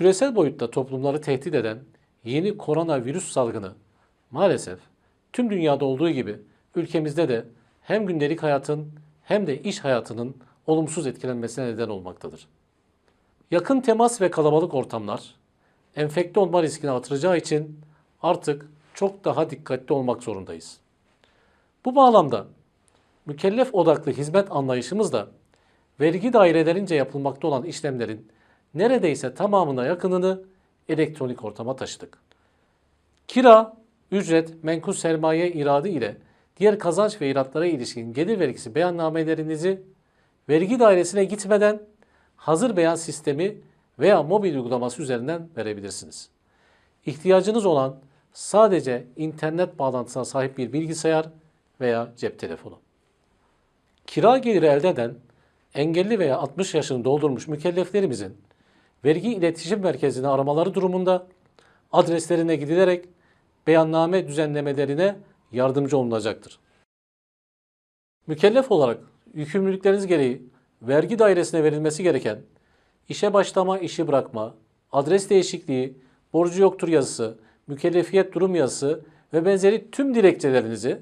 Küresel boyutta toplumları tehdit eden yeni koronavirüs salgını maalesef tüm dünyada olduğu gibi ülkemizde de hem gündelik hayatın hem de iş hayatının olumsuz etkilenmesine neden olmaktadır. Yakın temas ve kalabalık ortamlar enfekte olma riskini artıracağı için artık çok daha dikkatli olmak zorundayız. Bu bağlamda mükellef odaklı hizmet anlayışımızla vergi dairelerince yapılmakta olan işlemlerin neredeyse tamamına yakınını elektronik ortama taşıdık. Kira, ücret, menkul sermaye iradı ile diğer kazanç ve iratlara ilişkin gelir vergisi beyannamelerinizi vergi dairesine gitmeden hazır beyan sistemi veya mobil uygulaması üzerinden verebilirsiniz. İhtiyacınız olan sadece internet bağlantısına sahip bir bilgisayar veya cep telefonu. Kira geliri elde eden engelli veya 60 yaşını doldurmuş mükelleflerimizin vergi iletişim merkezini aramaları durumunda adreslerine gidilerek beyanname düzenlemelerine yardımcı olunacaktır. Mükellef olarak yükümlülükleriniz gereği vergi dairesine verilmesi gereken işe başlama, işi bırakma, adres değişikliği, borcu yoktur yazısı, mükellefiyet durum yazısı ve benzeri tüm dilekçelerinizi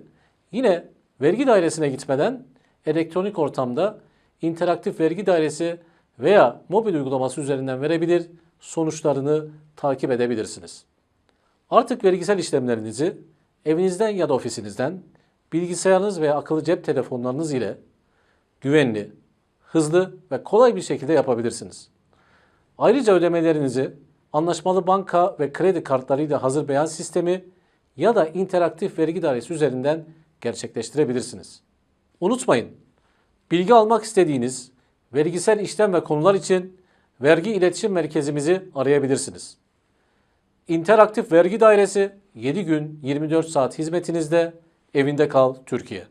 yine vergi dairesine gitmeden elektronik ortamda interaktif vergi dairesi veya mobil uygulaması üzerinden verebilir, sonuçlarını takip edebilirsiniz. Artık vergisel işlemlerinizi evinizden ya da ofisinizden bilgisayarınız veya akıllı cep telefonlarınız ile güvenli, hızlı ve kolay bir şekilde yapabilirsiniz. Ayrıca ödemelerinizi anlaşmalı banka ve kredi kartlarıyla hazır beyan sistemi ya da interaktif vergi dairesi üzerinden gerçekleştirebilirsiniz. Unutmayın, bilgi almak istediğiniz vergisel işlem ve konular için vergi iletişim merkezimizi arayabilirsiniz. İnteraktif Vergi Dairesi 7 gün 24 saat hizmetinizde evinde kal Türkiye.